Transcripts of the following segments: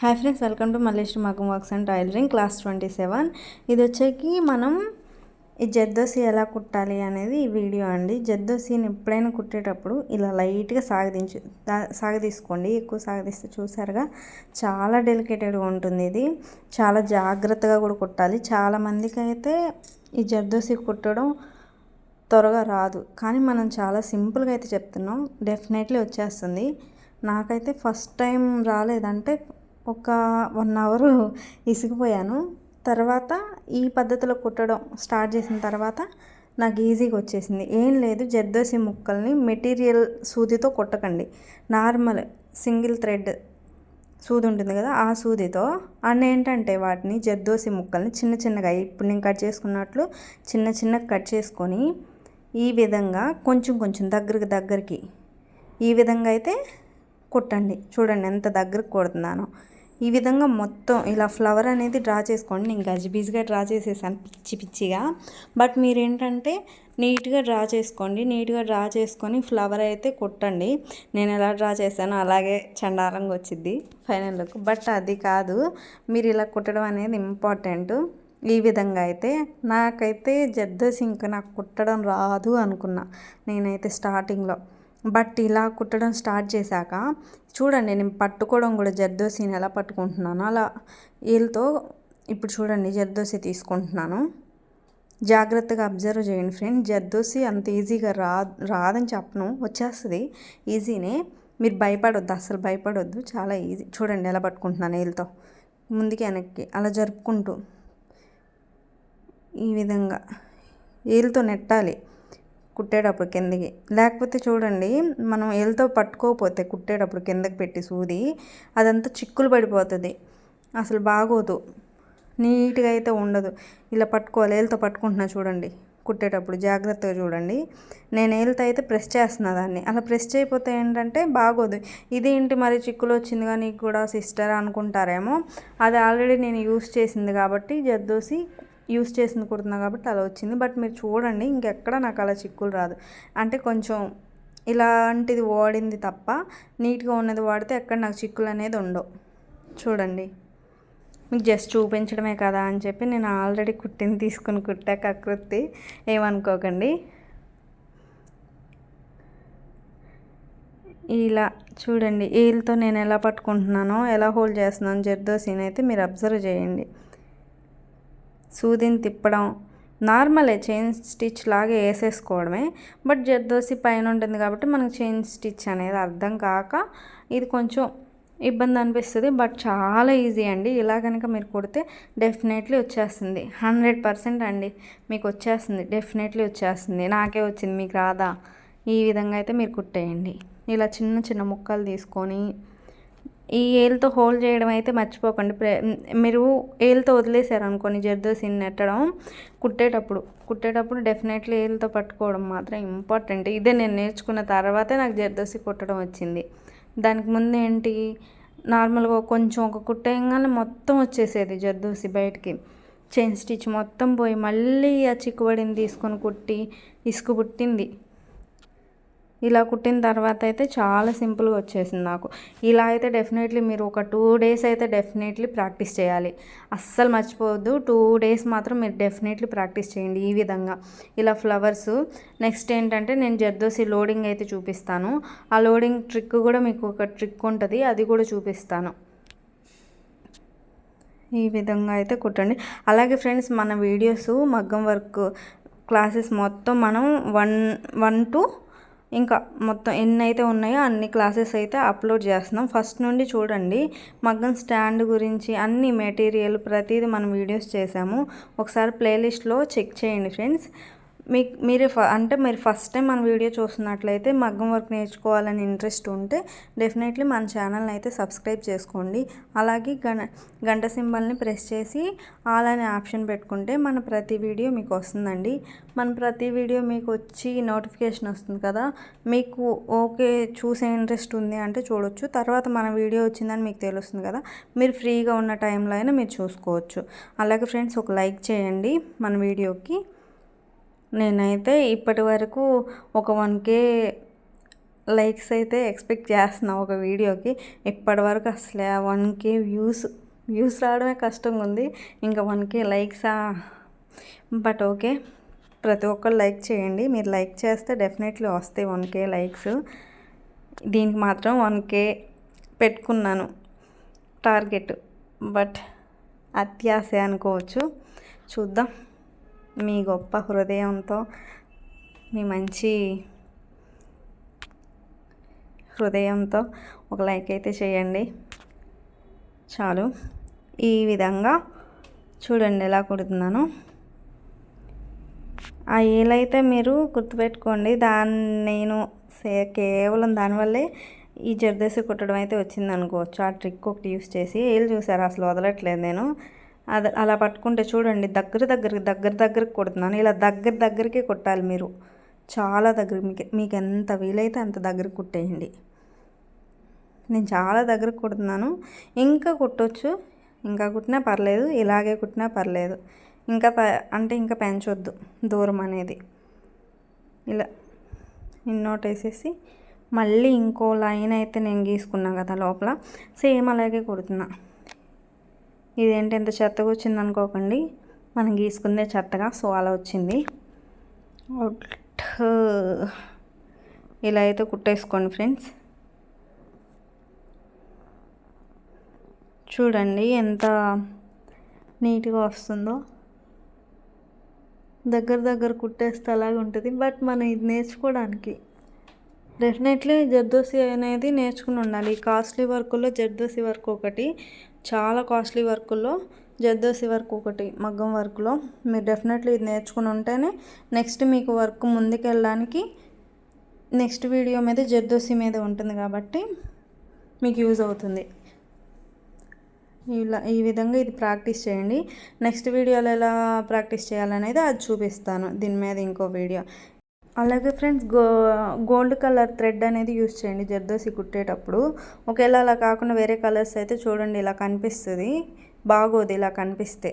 Hi friends welcome to Malleswari మగం works and tailoring class twenty seven ఇది వచ్చేకి మనం ఈ జద్దోసి ఎలా కుట్టాలి అనేది ఈ వీడియో అండి. జద్దోసిని ఎప్పుడైనా కుట్టేటప్పుడు ఇలా లైట్గా సాగదించు సాగదీసుకోండి ఎక్కువ సాగదీస్తే చూసారుగా చాలా డెలికేటెడ్గా ఉంటుంది ఇది. చాలా జాగ్రత్తగా కూడా కుట్టాలి. చాలామందికి అయితే ఈ జద్దోసి కుట్టడం త్వరగా రాదు. కానీ మనం చాలా సింపుల్గా అయితే చెప్తున్నాం. డెఫినెట్లీ వచ్చేస్తుంది. నాకైతే ఫస్ట్ టైం రాలేదంటే ఒక వన్ అవర్ ఇసిగిపోయాను తర్వాత ఈ పద్ధతిలో కుట్టడం స్టార్ట్ చేసిన తర్వాత నాకు ఈజీగా వచ్చేసింది. ఏం లేదు జర్దోసి ముక్కల్ని మెటీరియల్ సూదితో కొట్టకండి. నార్మల్ సింగిల్ థ్రెడ్ సూది ఉంటుంది కదా ఆ సూదితో. అండ్ ఏంటంటే వాటిని జర్దోసి ముక్కల్ని చిన్న చిన్నగా ఇప్పుడు నేను కట్ చేసుకున్నట్లు చిన్న చిన్నగా కట్ చేసుకొని ఈ విధంగా కొంచెం కొంచెం దగ్గరికి దగ్గరికి ఈ విధంగా అయితే కుట్టండి. చూడండి ఎంత దగ్గరకు కొడుతున్నానో. ఈ విధంగా మొత్తం ఇలా ఫ్లవర్ అనేది డ్రా చేసుకోండి. నేను గజిబీజ్గా డ్రా చేసేసాను పిచ్చి పిచ్చిగా. బట్ మీరేంటంటే నీట్గా డ్రా చేసుకోండి. నీట్గా డ్రా చేసుకొని ఫ్లవర్ అయితే కుట్టండి. నేను ఎలా డ్రా చేశానో అలాగే చండాలంగా వచ్చింది ఫైనల్ లుక్ బట్ అది కాదు. మీరు ఇలా కుట్టడం అనేది ఇంపార్టెంట్ ఈ విధంగా అయితే నాకైతే జద్దసి ఇంకా నాకు కుట్టడం రాదు అనుకున్నా. నేనైతే స్టార్టింగ్లో బట్ ఇలా కుట్టడం స్టార్ట్ చేశాక చూడండి నేను పట్టుకోవడం కూడా జర్దోసిని ఎలా పట్టుకుంటున్నాను అలా వీళ్ళతో ఇప్పుడు చూడండి జర్దోసి తీసుకుంటున్నాను. జాగ్రత్తగా అబ్జర్వ్ చేయండి ఫ్రెండ్ జర్దోసి అంత ఈజీగా రా రాదని చెప్పను వచ్చేస్తుంది ఈజీనే. మీరు భయపడొద్దు అసలు భయపడొద్దు చాలా ఈజీ. చూడండి ఎలా పట్టుకుంటున్నాను వీళ్ళతో ముందుకి వెనక్కి అలా జరుపుకుంటూ ఈ విధంగా వీళ్ళతో నెట్టాలి. కుట్టేటప్పుడు కిందకి. లేకపోతే చూడండి మనం ఏళ్ళతో పట్టుకోకపోతే కుట్టేటప్పుడు కిందకి పెట్టి సూది అదంతా చిక్కులు పడిపోతుంది. అసలు బాగోదు. నీట్గా అయితే ఉండదు. ఇలా పట్టుకోవాలి ఏళ్ళతో పట్టుకుంటున్నా చూడండి కుట్టేటప్పుడు జాగ్రత్తగా చూడండి. నేను ఏళ్ళతో అయితే ప్రెస్ చేస్తున్నా దాన్ని. అలా ప్రెస్ చేయకపోతే ఏంటంటే బాగోదు. ఇదేంటి మరి చిక్కులు వచ్చింది కానీ కూడా సిస్టర్ అనుకుంటారేమో. అది ఆల్రెడీ నేను యూస్ చేసింది కాబట్టి జద్దోసి యూస్ చేసింది కుడుతున్నా కాబట్టి అలా వచ్చింది. బట్ మీరు చూడండి ఇంకెక్కడ నాకు అలా చిక్కులు రాదు. అంటే కొంచెం ఇలాంటిది వాడింది తప్ప నీట్గా ఉన్నది వాడితే ఎక్కడ నాకు చిక్కులు అనేది ఉండవు. చూడండి. మీకు జస్ట్ చూపించడమే కదా అని చెప్పి నేను ఆల్రెడీ కుట్టింది తీసుకుని కుట్టా కకృతి ఏమనుకోకండి. ఇలా చూడండి వీళ్ళతో నేను ఎలా పట్టుకుంటున్నానో ఎలా హోల్డ్ చేస్తున్నాను జర్దోసీని అయితే మీరు అబ్జర్వ్ చేయండి. సూదిని తిప్పడం నార్మలే చైన్ స్టిచ్ లాగా వేసేసుకోవడమే. బట్ జర్దోసి పైన ఉంటుంది కాబట్టి మనకు చైన్ స్టిచ్ అనేది అర్థం కాక ఇది కొంచెం ఇబ్బంది అనిపిస్తుంది. బట్ చాలా ఈజీ అండి. ఇలా కనుక మీరు కుడితే డెఫినెట్లీ వచ్చేస్తుంది. హండ్రెడ్ పర్సెంట్ అండి. మీకు వచ్చేస్తుంది. డెఫినెట్లీ వచ్చేస్తుంది. నాకే వచ్చింది. మీకు రాదా? ఈ విధంగా అయితే మీరు కుట్టేయండి. ఇలా చిన్న చిన్న ముక్కలు తీసుకొని ఈ ఏలుతో హోల్డ్ చేయడం అయితే మర్చిపోకండి. మీరు ఏలుతో వదిలేసారు అనుకోని జర్దోసిని నెట్టడం కుట్టేటప్పుడు. కుట్టేటప్పుడు డెఫినెట్లీ ఏలుతో పట్టుకోవడం మాత్రం ఇంపార్టెంట్. ఇదే నేను నేర్చుకున్న తర్వాతే నాకు జర్దోసి కుట్టడం వచ్చింది. దానికి ముందు ఏంటి? నార్మల్గా కొంచెం ఒక కుట్టేయంగానే మొత్తం వచ్చేసేది జర్దోసి బయటికి. చైన్ స్టిచ్ మొత్తం పోయి మళ్ళీ ఆ చిక్కుబడిని తీసుకొని కుట్టి ఇసుకు పుట్టింది. ఇలా కుట్టిన తర్వాత అయితే చాలా సింపుల్గా వచ్చేసింది నాకు. ఇలా అయితే డెఫినెట్లీ మీరు ఒక టూ డేస్ అయితే డెఫినెట్లీ ప్రాక్టీస్ చేయాలి. అస్సలు మర్చిపోవద్దు. టూ డేస్ మాత్రం మీరు డెఫినెట్లీ ప్రాక్టీస్ చేయండి ఈ విధంగా. ఇలా ఫ్లవర్స్. నెక్స్ట్ ఏంటంటే నేను జర్దోసి లోడింగ్ అయితే చూపిస్తాను. ఆ లోడింగ్ ట్రిక్ కూడా మీకు ఒక ట్రిక్ ఉంటుంది అది కూడా చూపిస్తాను. ఈ విధంగా అయితే కుట్టండి. అలాగే ఫ్రెండ్స్ మన వీడియోస్ మగ్గం వర్క్ క్లాసెస్ మొత్తం మనం వన్ వన్ టు ఇంకా మొత్తం ఎన్ని అయితే ఉన్నాయో అన్ని క్లాసెస్ అయితే అప్లోడ్ చేస్తున్నాం. ఫస్ట్ నుండి చూడండి మగ్గం స్టాండ్ గురించి అన్ని మెటీరియల్ ప్రతిదీ మనం వీడియోస్ చేసాము. ఒకసారి ప్లేలిస్ట్లో చెక్ చేయండి ఫ్రెండ్స్. మీకు మీరు అంటే మీరు ఫస్ట్ టైం మన వీడియో చూస్తున్నట్లయితే మగ్గం వర్క్ నేర్చుకోవాలని ఇంట్రెస్ట్ ఉంటే డెఫినెట్లీ మన ఛానల్ని అయితే సబ్స్క్రైబ్ చేసుకోండి. అలాగే గణ గంట సింబల్ని ప్రెస్ చేసి ఆల్ అనే ఆప్షన్ పెట్టుకుంటే మన ప్రతి వీడియో మీకు వస్తుందండి. మన ప్రతి వీడియో మీకు వచ్చి నోటిఫికేషన్ వస్తుంది కదా మీకు ఓకే చూసే ఇంట్రెస్ట్ ఉంది అంటే చూడొచ్చు. తర్వాత మన వీడియో వచ్చిందని మీకు తెలుస్తుంది కదా మీరు ఫ్రీగా ఉన్న టైంలో అయినా మీరు చూసుకోవచ్చు. అలాగే ఫ్రెండ్స్ ఒక లైక్ చేయండి మన వీడియోకి. నేనైతే ఇప్పటి వరకు ఒక వన్ కే లైక్స్ అయితే ఎక్స్పెక్ట్ చేస్తున్నా ఒక వీడియోకి. ఇప్పటివరకు అసలు వన్ కే వ్యూస్ వ్యూస్ రావడమే కష్టంగా ఉంది ఇంకా వన్ కే లైక్సా? బట్ ఓకే ప్రతి ఒక్కరు లైక్ చేయండి. మీరు లైక్ చేస్తే డెఫినెట్లీ వస్తాయి వన్ కే లైక్స్. దీనికి మాత్రం వన్ కే పెట్టుకున్నాను టార్గెట్. బట్ అత్యాశ అనుకోవచ్చు. చూద్దాం. మీ గొప్ప హృదయంతో మీ మంచి హృదయంతో ఒక లైక్ అయితే చేయండి. చాలు. ఈ విధంగా చూడండి ఎలా కుడుతున్నాను. ఆ ఏలైతే మీరు గుర్తుపెట్టుకోండి. దాన్ని నేను సే కేవలం దానివల్లే ఈ జర్దసి కుట్టడం అయితే వచ్చింది అనుకోవచ్చు ఆ ట్రిక్ ఒకటి యూస్ చేసి ఏళ్ళు చూసారు? అసలు వదలట్లేదు నేను. అది అలా పట్టుకుంటే చూడండి దగ్గర దగ్గరికి దగ్గర దగ్గరికి కుడుతున్నాను. ఇలా దగ్గర దగ్గరికి కుట్టాలి మీరు. చాలా దగ్గర మీకు మీకు ఎంత వీలైతే అంత దగ్గర కుట్టేయండి. నేను చాలా దగ్గర కుడుతున్నాను. ఇంకా కుట్టొచ్చు. ఇంకా కుట్టినా పర్లేదు ఇలాగే కుట్టినా పర్లేదు. ఇంకా అంటే ఇంకా పెంచొద్దు దూరం అనేది. ఇలా ఇన్నోట్ వేసేసి మళ్ళీ ఇంకో లైన్ అయితే నేను గీసుకున్నాను కదా లోపల. సేమ్ అలాగే కుడుతున్నా. ఇదేంటి ఎంత చెత్తగా వచ్చింది అనుకోకండి. మనం గీసుకుందే చెత్తగా. సో అలా వచ్చింది. ఇలా అయితే కుట్టేసుకోండి ఫ్రెండ్స్. చూడండి ఎంత నీట్గా వస్తుందో. దగ్గర దగ్గర కుట్టేస్తే అలాగే ఉంటుంది. బట్ మనం ఇది నేర్చుకోవడానికి డెఫినెట్లీ జర్దోసి అనేది నేర్చుకుని ఉండాలి. కాస్ట్లీ వర్క్లో జర్దోసి వర్క్ ఒకటి చాలా కాస్ట్లీ వర్కుల్లో జర్దోసి వర్క్ ఒకటి మగ్గం వర్క్లో. మీరు డెఫినెట్లీ ఇది నేర్చుకుని ఉంటేనే నెక్స్ట్ మీకు వర్క్ ముందుకెళ్ళడానికి నెక్స్ట్ వీడియో మీద జర్దోసి మీద ఉంటుంది కాబట్టి మీకు యూజ్ అవుతుంది. ఇలా ఈ విధంగా ఇది ప్రాక్టీస్ చేయండి. నెక్స్ట్ వీడియోలో ఎలా ప్రాక్టీస్ చేయాలనేది అది చూపిస్తాను. దీని మీద ఇంకో వీడియో. అలాగే friends go gold colour thread అనేది యూస్ చేయండి జర్దోసి కుట్టేటప్పుడు. ఒకవేళ అలా కాకుండా వేరే కలర్స్ అయితే చూడండి ఇలా కనిపిస్తుంది. బాగోదు ఇలా కనిపిస్తే.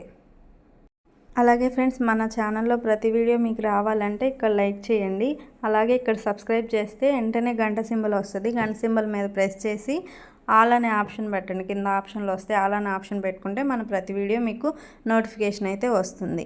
అలాగే ఫ్రెండ్స్ మన ఛానల్లో ప్రతి వీడియో మీకు రావాలంటే ఇక్కడ లైక్ చేయండి. అలాగే ఇక్కడ సబ్స్క్రైబ్ చేస్తే వెంటనే గంట సింబల్ వస్తుంది. గంట సింబల్ మీద ప్రెస్ చేసి ఆల్ అనే ఆప్షన్ పెట్టండి. కింద ఆప్షన్లో వస్తే ఆల్ అనే ఆప్షన్ పెట్టుకుంటే మన ప్రతి వీడియో మీకు నోటిఫికేషన్ అయితే వస్తుంది.